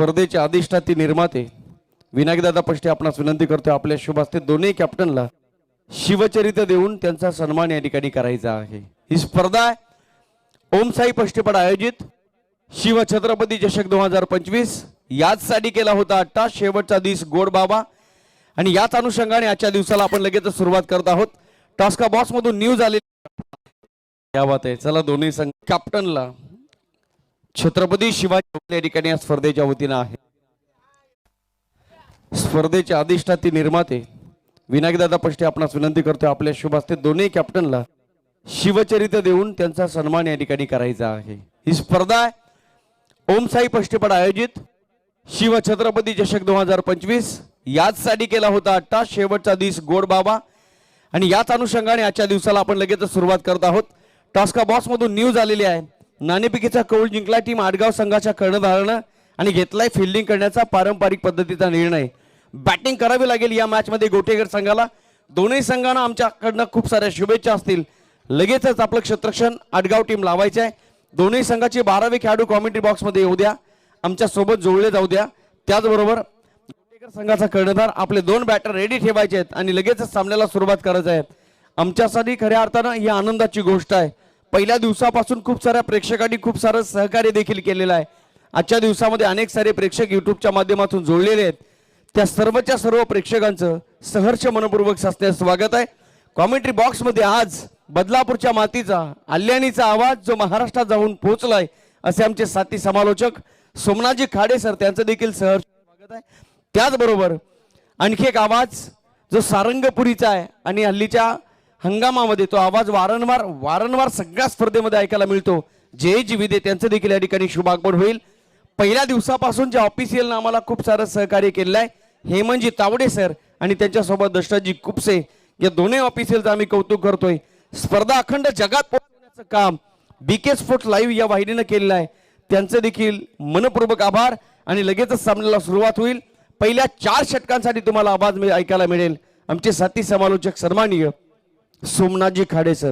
स्पर्धेचे अधिष्ठाती निर्माते. विनायकदादा पष्टे आपणास विनंती करतोय आपल्या शुभास्ते दोन्ही कॅप्टनला शिवचरित्र देऊन त्यांचा सन्मान या ठिकाणी करायचा आहे. ही स्पर्धा ओमसाई पष्टेपड आयोजित. शिव छत्रपती चषक दोन हजार पंचवीस याचसाठी केला होता आत्ता शेवटचा दिवस गोड बाबा. आणि याच अनुषंगाने आजच्या दिवसाला आपण लगेच सुरुवात करत आहोत. टास्का बॉक्स मधून न्यूज आलेली या बात आहे. चला दोन्ही संघ कॅप्टनला छत्रपती शिवाजी या ठिकाणी या स्पर्धेच्या वतीनं आहे. स्पर्धेचे अधिष्ठाती निर्माते विनायकदादा पष्टे आपणास विनंती करतोय आपल्या शुभ हस्ते दोन्ही कॅप्टनला शिवचरित्र देऊन त्यांचा सन्मान या ठिकाणी करायचा आहे. ही स्पर्धा ओमसाई पष्टेपड आयोजित. शिव छत्रपती चषक दोन हजार पंचवीस. याच साठी केला होता अट्टा. शेवटचा दिवस गोड बाबा. आणि याच अनुषंगाने आजच्या दिवसाला आपण लगेच सुरुवात करत आहोत. टास्का बॉसमधून मधून न्यूज आलेली आहे. नाणेपिकेचा कौल जिंकला टीम आडगाव संघाच्या कर्णधारानं आणि घेतलाय फिल्डिंग करण्याचा पारंपरिक पद्धतीचा निर्णय. बॅटिंग करावी लागेल या मॅचमध्ये गोटेगर संघाला. दोन्ही संघांना आमच्याकडनं खूप साऱ्या शुभेच्छा असतील. लगेचच आपलं क्षेत्रक्षण आडगाव टीम लावायचं आहे दोन्ही संघाचे बारावे खेळाडू कॉमेंट्री बॉक्समध्ये येऊ द्या. आमच्यासोबत जोडले जाऊ द्या. त्याचबरोबर गोटेकर संघाचा कर्णधार आपले दोन बॅटर रेडी ठेवायचे आहेत आणि लगेचच सामन्याला सुरुवात करायचं आहे आमच्यासाठी खऱ्या अर्थानं ही आनंदाची गोष्ट आहे. पहिल्या दिवसापासून खूप साऱ्या प्रेक्षकांनी खूप सारं सहकार्य देखील केलेलं आहे. आजच्या दिवसामध्ये अनेक सारे प्रेक्षक युट्यूबच्या माध्यमातून जोडलेले आहेत. त्या सर्वच्या सर्व प्रेक्षकांचं सहर्ष मनपूर्वक असण्यास स्वागत आहे. कॉमेंट्री बॉक्समध्ये आज बदलापूरच्या मातीचा आल्याणीचा आवाज जो महाराष्ट्रात जाऊन पोहोचलाय असे आमचे साथी समालोचक सोमनाथजी खाडे सर त्यांचं देखील सहर्ष स्वागत आहे. त्याचबरोबर आणखी एक आवाज जो सारंगपुरीचा आहे आणि हल्लीच्या हंगामामध्ये तो आवाज वारंवार वारंवार सगळ्या स्पर्धेमध्ये ऐकायला मिळतो. जे जी विदे त्यांचं देखील या ठिकाणी शुभागमन होईल. पहिल्या दिवसापासून ज्या ऑफिशियलनं आम्हाला खूप सारं सहकार्य केलेलं आहे हेमनजी म्हणजे तावडे सर आणि त्यांच्यासोबत दशरथजी कुपसे. या दोन्ही ऑफिशियलचं आम्ही कौतुक करतोय. स्पर्धा अखंड जगात पोहोचवण्याचं काम बीके स्पोर्ट्स लाईव्ह या वाहिनीनं केलेलं आहे. त्यांचं देखील मनपूर्वक आभार आणि लगेचच सामन्याला सुरुवात होईल. पहिल्या चार षटकांसाठी तुम्हाला आवाज ऐकायला मिळेल. आमचे साथी समालोचक सन्माननीय सोमनाथजी खाडे सर.